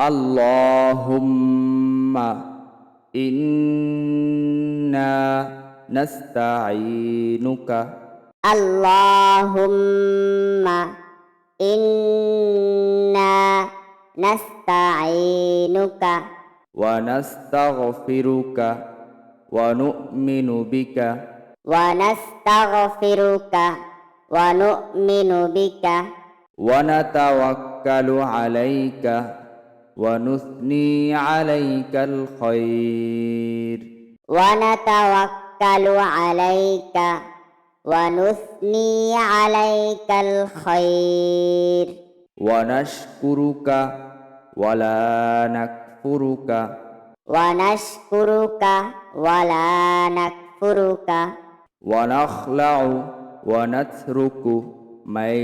اللهم إنا نستعينك. اللهم إنا نستعينك. ونستغفرك ونؤمن بك. ونستغفرك ونؤمن بك. ونتوكل عليك. ونثني عليك الخير. ونتوكل عليك ونثني عليك الخير. ونشكرك ولا نكفرك. ونشكرك ولا نكفرك. ونخلع ونترك من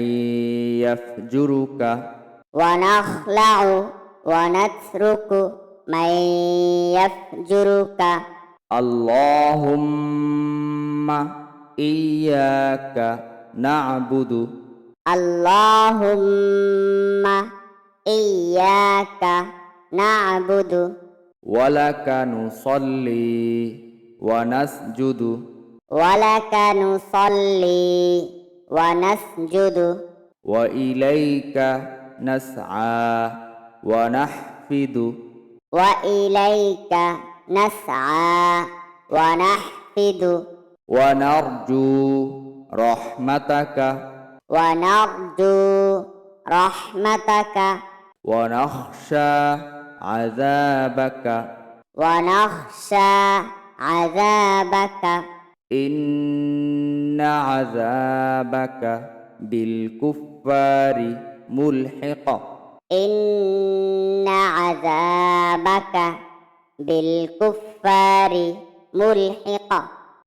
يفجرك. ونخلع ونترك من يفجرك. اللهم إياك نعبد. اللهم إياك نعبد. ولك نصلي ونسجد. ولك نصلي ونسجد. وإليك نسعى. ونحفد. وإليك نسعى. ونحفد. ونرجو رحمتك. ونرجو رحمتك. ونخشى عذابك. ونخشى عذابك. إن عذابك بالكفار ملحق. إن عذابك بالكفار ملحق